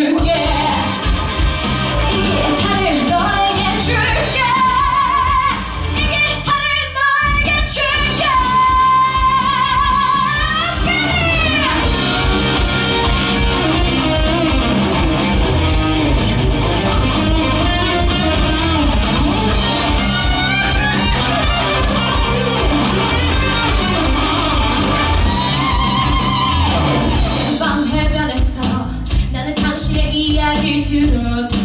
yeah. Şirak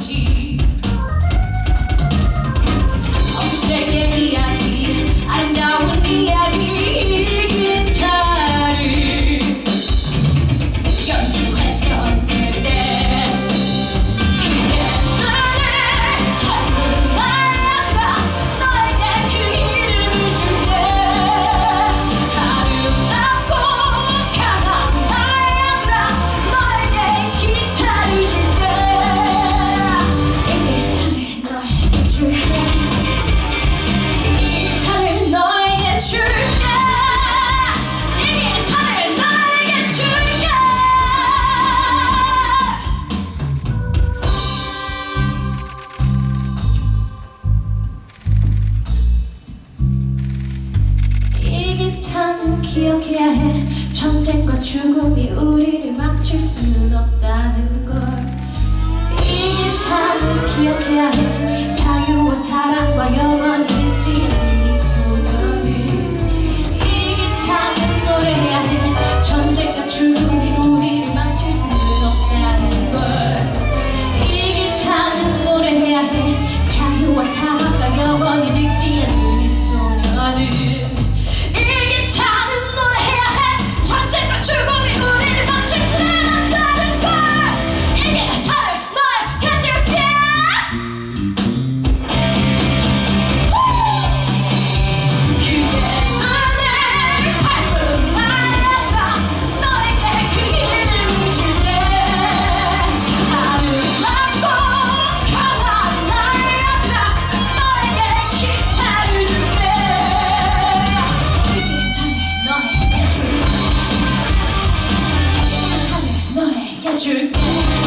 기억해야 해 전쟁과 죽음이 우리를 망칠 수 you.